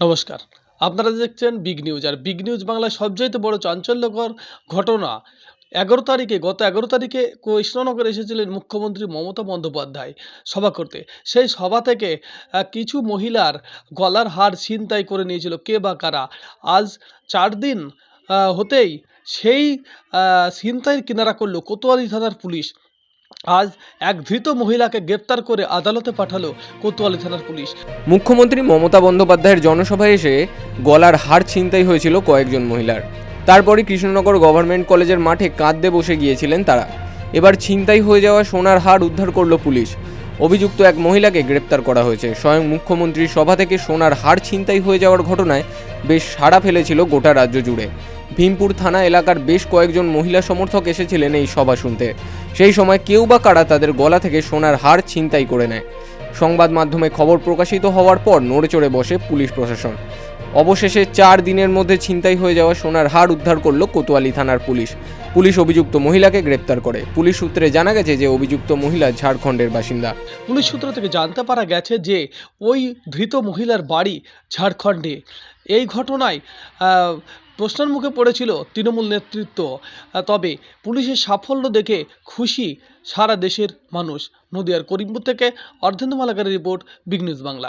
নমস্কার। আপনারা দেখছেন বিগ নিউজ আর বিগ নিউজ বাংলায় সবচাইতে বড় চাঞ্চল্যকর ঘটনা এগারো তারিখে, গত এগারো তারিখে কৃষ্ণনগর এসেছিলেন মুখ্যমন্ত্রী মমতা বন্দ্যোপাধ্যায় সভা করতে। সেই সভা থেকে কিছু মহিলার গলার হার ছিনতাই করে নিয়েছিল কে বা কারা। আজ চার দিন হতেই সেই ছিনতাইয়ের কিনারা করল কোতোয়ালি থানার পুলিশ। আজ এক ধৃত মহিলাকে গ্রেপ্তার করে আদালতে পাঠালো কোতোয়ালি থানার পুলিশ। মুখ্যমন্ত্রী মমতা বন্দ্যোপাধ্যায়ের জনসভায় এসে গলার হার ছিনতাই হয়েছিল কয়েকজন মহিলার। তারপরই কৃষ্ণনগর গভর্নমেন্ট কলেজের মাঠে কাঁদতে বসে গিয়েছিলেন তারা। এবার ছিনতাই হয়ে যাওয়া সোনার হার উদ্ধার করল পুলিশ। অভিযুক্ত এক মহিলাকে গ্রেপ্তার করা হয়েছে। স্বয়ং মুখ্যমন্ত্রীর সভা থেকে সোনার হার ছিনতাই হয়ে যাওয়ার ঘটনায় বেশ সাড়া ফেলেছিল গোটা রাজ্য জুড়ে। ভীমপুর থানা এলাকার বেশ কয়েকজন মহিলা সমর্থক এসেছিলেন এই সভা শুনতে। সেই সময় কেউ বা কারা তাদের গলা থেকে সোনার হার ছিনতাই করে নেয়। সংবাদ মাধ্যমে খবর প্রকাশিত হওয়ার পর নড়েচড়ে বসে পুলিশ প্রশাসন। অবশেষে চার দিনের মধ্যে ছিনতাই হয়ে যাওয়া সোনার হার উদ্ধার করল কোতোয়ালি থানার পুলিশ। পুলিশ অভিযুক্ত মহিলাকে গ্রেপ্তার করে। পুলিশ সূত্রে জানা গেছে যে অভিযুক্ত মহিলা ঝাড়খণ্ডের বাসিন্দা। পুলিশ সূত্র থেকে জানতে পারা গেছে যে ওই ধৃত মহিলার বাড়ি ঝাড়খণ্ডে। এই ঘটনায় প্রশ্নের মুখে পড়েছিল তৃণমূল নেতৃত্ব। তবে পুলিশের সাফল্য দেখে খুশি সারা দেশের মানুষ। নদিয়ার করিমপুর থেকে অর্ধেন্দু মালাকারের রিপোর্ট, বিগ নিউজ বাংলা।